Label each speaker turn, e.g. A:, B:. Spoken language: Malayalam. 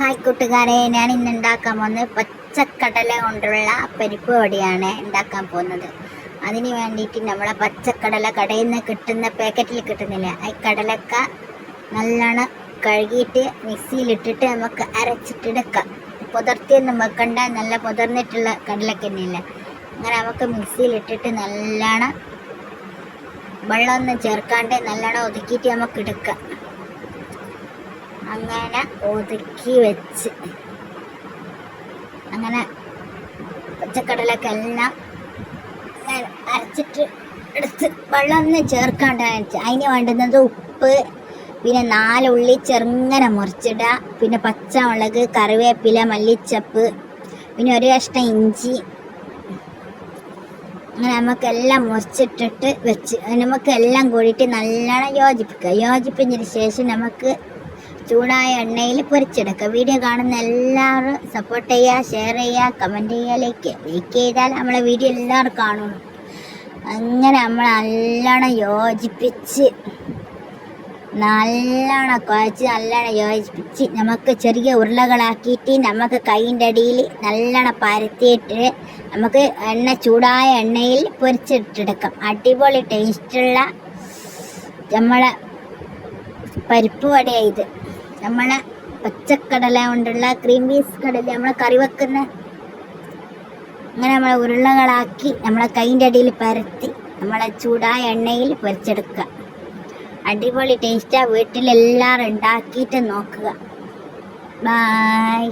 A: ഹായ് കൂട്ടുകാരെ ഞാൻ ഇന്ന് ഉണ്ടാക്കാൻ പോകുന്നത് പച്ചക്കടല കൊണ്ടുള്ള പരിപ്പ് വടിയാണ് ഉണ്ടാക്കാൻ പോകുന്നത്. അതിന് വേണ്ടിയിട്ട് നമ്മളെ പച്ചക്കടല കടയിൽ നിന്ന് കിട്ടുന്ന പാക്കറ്റിൽ കിട്ടുന്നില്ല. ഈ കടലക്ക നല്ലോണം കഴുകിയിട്ട് മിക്സിയിലിട്ടിട്ട് നമുക്ക് അരച്ചിട്ടെടുക്കാം. പുതിർത്തിയൊന്നും വെക്കണ്ട നല്ല പുതിർന്നിട്ടുള്ള കടലക്ക തന്നെയില്ല. അങ്ങനെ നമുക്ക് മിക്സിയിലിട്ടിട്ട് നല്ലോണം വെള്ളമൊന്നും ചേർക്കാണ്ട് നല്ലോണം ഒതുക്കിയിട്ട് നമുക്ക് എടുക്കാം. അങ്ങനെ ഒതുക്കി വെച്ച്. അങ്ങനെ പച്ചക്കടലൊക്കെ എല്ലാം അരച്ചിട്ട് എടുത്ത് വെള്ളമൊന്നും ചേർക്കാണ്ട് അതിന് വേണ്ടുന്നത് ഉപ്പ് പിന്നെ നാലുള്ളി ചെറുങ്ങനെ മുറിച്ചിടുക. പിന്നെ പച്ചമുളക് കറിവേപ്പില മല്ലിച്ചപ്പ് പിന്നെ ഒരു കഷ്ണം ഇഞ്ചി. അങ്ങനെ നമുക്കെല്ലാം മുറിച്ചിട്ടിട്ട് വെച്ച്. നമുക്കെല്ലാം കൂടിയിട്ട് നല്ലോണം യോജിപ്പിക്കുക. യോജിപ്പിച്ചതിന് ശേഷം നമുക്ക് ചൂടായ എണ്ണയിൽ പൊരിച്ചെടുക്കുക. വീഡിയോ കാണുന്ന എല്ലാവരും സപ്പോർട്ട് ചെയ്യുക ഷെയർ ചെയ്യുക കമന്റ് ചെയ്യുക ലൈക്ക് ലൈക്ക് ചെയ്താൽ നമ്മളെ വീഡിയോ എല്ലാവരും കാണും. അങ്ങനെ നമ്മൾ നല്ലോണം യോജിപ്പിച്ച് നല്ലോണം കുഴച്ച് നല്ലോണം യോജിപ്പിച്ച് നമുക്ക് ചെറിയ ഉരുളകളാക്കിയിട്ട് നമുക്ക് കൈയിന്റെ അടിയിൽ നല്ലോണം പരത്തിയിട്ട് നമുക്ക് എണ്ണ ചൂടായ എണ്ണയിൽ പൊരിച്ചിട്ടെടുക്കാം അടിപൊളി ടേസ്റ്റുള്ള നമ്മളെ പരിപ്പ് വടയാണ് ഇത്. നമ്മളെ പച്ചക്കടല കൊണ്ടുള്ള ക്രീം പീസ് കടല നമ്മളെ കറി വെക്കുന്ന അങ്ങനെ നമ്മളെ ഉരുളകളാക്കി നമ്മളെ കൈന്റെ അടിയിൽ പരത്തി നമ്മളെ ചൂടായ എണ്ണയിൽ പൊരിച്ചെടുക്കുക. അടിപൊളി ടേസ്റ്റാണ് വീട്ടിലെല്ലാവരും ഉണ്ടാക്കിയിട്ട് നോക്കുക. ബായ്